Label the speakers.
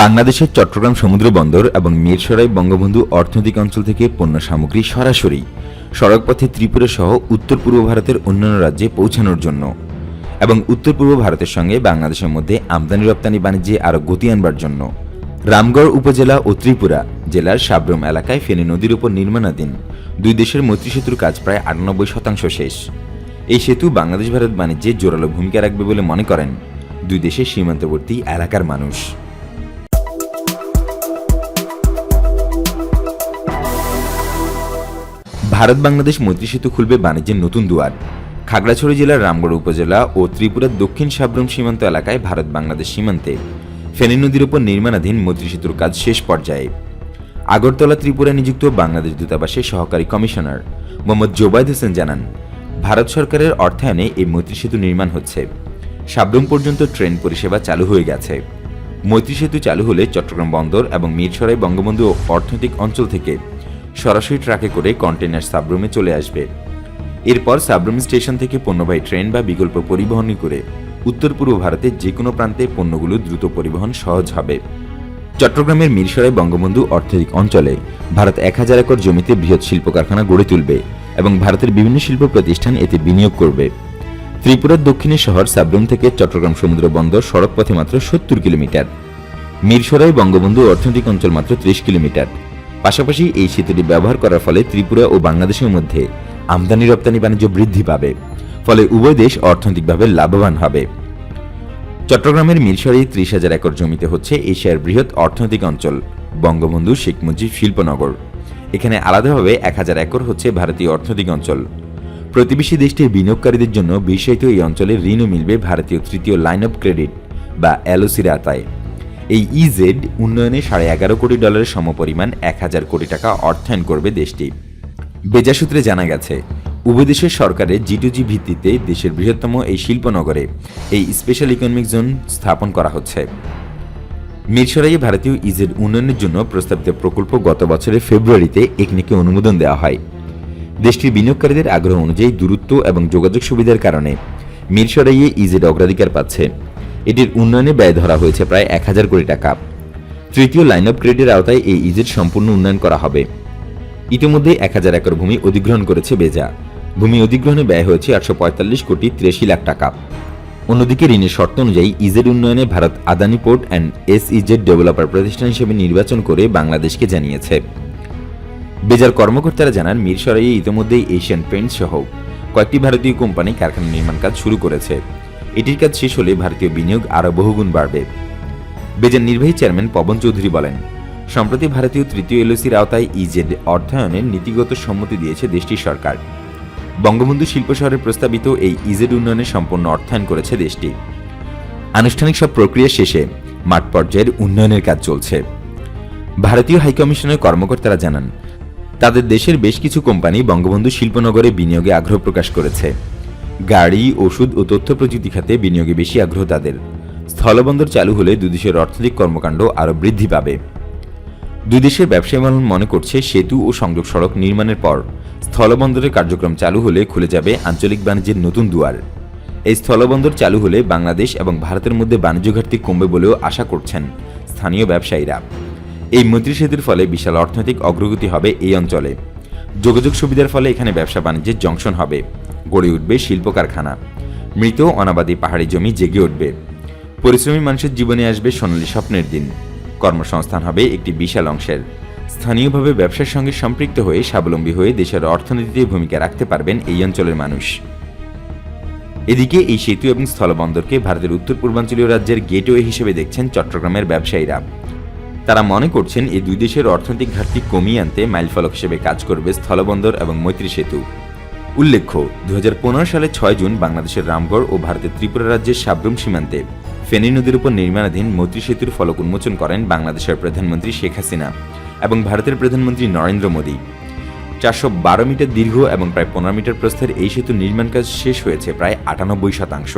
Speaker 1: বাংলাদেশের চট্টগ্রাম সমুদ্র বন্দর এবং মিরসরাই বঙ্গবন্ধু অর্থনৈতিক অঞ্চল থেকে পণ্য সামগ্রী সরাসরি সড়কপথে ত্রিপুরা সহ উত্তর পূর্ব ভারতের অন্যান্য রাজ্যে পৌঁছানোর জন্য। এবং উত্তর পূর্ব ভারতের সঙ্গে বাংলাদেশের মধ্যে আমদানি রপ্তানি বাণিজ্যে আরও গতি আনবার জন্য। রামগড় উপজেলা ও ত্রিপুরা জেলার সাবরম এলাকায় ফেনী নদীর উপর নির্মাণাধীন দুই দেশের মৈত্রী সেতুর কাজ প্রায় আটানব্বই শতাংশ শেষ। এই সেতু বাংলাদেশ ভারত বাণিজ্যে জোরালো ভূমিকা রাখবে বলে মনে করেন দুই দেশের সীমান্তবর্তী এলাকার মানুষ। ভারত বাংলাদেশ মৈত্রী সেতু খুলবে বাণিজ্যের নতুন দুয়ার। খাগড়াছড়ি জেলার রামগড় উপজেলা ও ত্রিপুরার দক্ষিণ সাবরুম সীমান্ত এলাকায় ভারত বাংলাদেশ সীমান্তে ফেনী নদীর উপর নির্মাণাধীন মৈত্রী সেতুর কাজ শেষ পর্যায়ে। আগরতলা ত্রিপুরা নিযুক্ত বাংলাদেশ দূতাবাসের সহকারী কমিশনার মোহাম্মদ জোবায়দ হোসেন জানান, ভারত সরকারের অর্থায়নে এই মৈত্রী সেতু নির্মাণ হচ্ছে। সাবরুম পর্যন্ত ট্রেন পরিষেবা চালু হয়ে গেছে। মৈত্রী সেতু চালু হলে চট্টগ্রাম বন্দর এবং মিরসরাই বঙ্গবন্ধু অর্থনৈতিক অঞ্চল থেকে সরাসরি ট্রাকে করে কন্টেনার সাবরুমে চলে আসবে। এরপর সাবরুম স্টেশন থেকে পণ্যবাহী ট্রেন বা বিকল্প পরিবহন করে উত্তর পূর্ব ভারতের যে কোনো প্রান্তে পণ্যগুলো দ্রুত পরিবহন সহজ হবে। চট্টগ্রামের মিরসরাই বঙ্গবন্ধু অর্থনৈতিক অঞ্চলে ভারত এক হাজার একর জমিতে বৃহৎ শিল্প কারখানা গড়ে তুলবে এবং ভারতের বিভিন্ন শিল্প প্রতিষ্ঠান এতে বিনিয়োগ করবে। ত্রিপুরার দক্ষিণে শহর সাবরুম থেকে চট্টগ্রাম সমুদ্র বন্দর সড়কপথে মাত্র সত্তর কিলোমিটার। মিরসরাই বঙ্গবন্ধু অর্থনৈতিক অঞ্চল মাত্র ত্রিশ কিলোমিটার। পাশাপাশি এই সেতুটি ব্যবহার করার ফলে ত্রিপুরা ও বাংলাদেশের মধ্যে আমদানি রপ্তানি বাণিজ্য বৃদ্ধি পাবে। ফলে উভয় দেশ অর্থনৈতিকভাবে লাভবান হবে। চট্টগ্রামের মিরসরাই ত্রিশ হাজার একর জমিতে হচ্ছে এশিয়ার বৃহৎ অর্থনৈতিক অঞ্চল, বঙ্গবন্ধু শেখ মুজিব শিল্পনগর। এখানে আলাদাভাবে এক হাজার একর হচ্ছে ভারতীয় অর্থনৈতিক অঞ্চল। প্রতিবেশী দেশটির বিনিয়োগকারীদের জন্য বিষয়িত এই অঞ্চলে ঋণও মিলবে ভারতীয় তৃতীয় লাইন অফ ক্রেডিট বা এলওসির আতায় এই ইজেড উন্নয়নে সাড়ে এগারো কোটি ডলারের সমপরিমাণ এক হাজার কোটি টাকা অর্থায়ন করবে দেশটি। বেজা সূত্রে জানা গেছে, উভয় সরকারের জি টু ভিত্তিতে দেশের বৃহত্তম এই শিল্পনগরে এই স্পেশাল ইকোনমিক জোন স্থাপন করা হচ্ছে। মিরসরাইয়ে ভারতীয় ইজেড উন্নয়নের জন্য প্রস্তাবিত প্রকল্প গত বছরের ফেব্রুয়ারিতে একনিকে অনুমোদন দেওয়া হয়। দেশটির বিনিয়োগকারীদের আগ্রহ অনুযায়ী দূরত্ব এবং যোগাযোগ সুবিধার কারণে মিরসরাইয়ে ইজেড অগ্রাধিকার পাচ্ছে। এটির উন্নয়নে ব্যয় ধরা হয়েছে প্রায় এক হাজার কোটি টাকা। তৃতীয় লাইন অফ ক্রেডিটের আওতায় এই ইজেড সম্পূর্ণ উন্নয়ন করা হবে। ইতিমধ্যে এক হাজার একর ভূমি অধিগ্রহণ করেছে বেজা। ভূমি অধিগ্রহণে ব্যয় হয়েছে আটশো পঁয়তাল্লিশ কোটি তিরাশি লাখ টাকা। অন্যদিকে ঋণের শর্ত অনুযায়ী ইজেড উন্নয়নে Bharat Adani port and S EZ developer প্রতিষ্ঠান হিসেবে নির্বাচন করে বাংলাদেশকে জানিয়েছে। বেজার কর্মকর্তারা জানান মিরসরাইয়ে ইতিমধ্যেই এশিয়ান পেন্টস সহ কয়েকটি ভারতীয় কোম্পানি কারখানা নির্মাণ কাজ শুরু করেছে। এটির কাজ শেষ হলে ভারতীয় বিনিয়োগ আরও বহুগুণ বাড়বে। বেজার নির্বাহী চেয়ারম্যান পবন চৌধুরী বলেন, সম্প্রতি ভারতীয় তৃতীয় এলওসির আওতায় ইজেড অর্থায়নের নীতিগত সম্মতি দিয়েছে দেশটির সরকার। বঙ্গবন্ধু শিল্প শহরে প্রস্তাবিত এই ইজেড উন্নয়নে সম্পূর্ণ অর্থায়ন করেছে দেশটি। আনুষ্ঠানিক সব প্রক্রিয়া শেষে মাঠ পর্যায়ের উন্নয়নের কাজ চলছে। ভারতীয় হাইকমিশনের কর্মকর্তারা জানান, তাদের দেশের বেশ কিছু কোম্পানি বঙ্গবন্ধু শিল্পনগরে বিনিয়োগে আগ্রহ প্রকাশ করেছে। গাড়ি, ওষুধ ও তথ্য প্রযুক্তি খাতে বিনিয়োগে বেশি আগ্রহ তাদের। স্থলবন্দর চালু হলে দুদেশের অর্থনৈতিক কর্মকাণ্ড আরও বৃদ্ধি পাবে। দুই দেশের ব্যবসায়ী মহল মনে করছে সেতু ও সংযোগ সড়ক নির্মাণের পর স্থলবন্দরের কার্যক্রম চালু হলে খুলে যাবে আঞ্চলিক বাণিজ্যের নতুন দুয়ার। এই স্থলবন্দর চালু হলে বাংলাদেশ এবং ভারতের মধ্যে বাণিজ্য ঘাটতি কমবে বলেও আশা করছেন স্থানীয় ব্যবসায়ীরা। এই মৈত্রী সেতুর ফলে বিশাল অর্থনৈতিক অগ্রগতি হবে এই অঞ্চলে। যোগাযোগ সুবিধার ফলে এখানে ব্যবসা বাণিজ্যের জংশন হবে। গড়ে উঠবে শিল্প কারখানা মৃত অনাবাদী পাহাড়ি জমি জেগে উঠবে। পরিশ্রমী মানুষের জীবনে আসবে সোনালী স্বপ্নের দিন। কর্মসংস্থান হবে একটি বিশাল অংশের। স্থানীয়ভাবে ব্যবসার সঙ্গে সম্পৃক্ত হয়ে স্বাবলম্বী হয়ে দেশের অর্থনীতিতে ভূমিকা রাখতে পারবেন এই অঞ্চলের মানুষ। এদিকে এই সেতু এবং স্থলবন্দরকে ভারতের উত্তর পূর্বাঞ্চলীয় রাজ্যের গেটওয়ে হিসেবে দেখছেন চট্টগ্রামের ব্যবসায়ীরা। তারা মনে করছেন, এই দুই দেশের অর্থনৈতিক ঘাটতি কমিয়ে আনতে মাইলফলক হিসেবে কাজ করবে স্থলবন্দর এবং মৈত্রী সেতু। উল্লেখ্য দু সালে ছয় জুন বাংলাদেশের রামগড় ও ভারতের ত্রিপুরা রাজ্যের সাবরুম সীমান্তে ফেনী নদীর উপর নির্মাণাধীন মৈত্রী সেতুর ফলক উন্মোচন করেন বাংলাদেশের প্রধানমন্ত্রী শেখ হাসিনা এবং ভারতের প্রধানমন্ত্রী নরেন্দ্র মোদী। চারশো বারো মিটার দীর্ঘ এবং প্রায় পনেরো মিটার প্রস্থের এই সেতু নির্মাণ কাজ শেষ হয়েছে প্রায় আটানব্বই শতাংশ।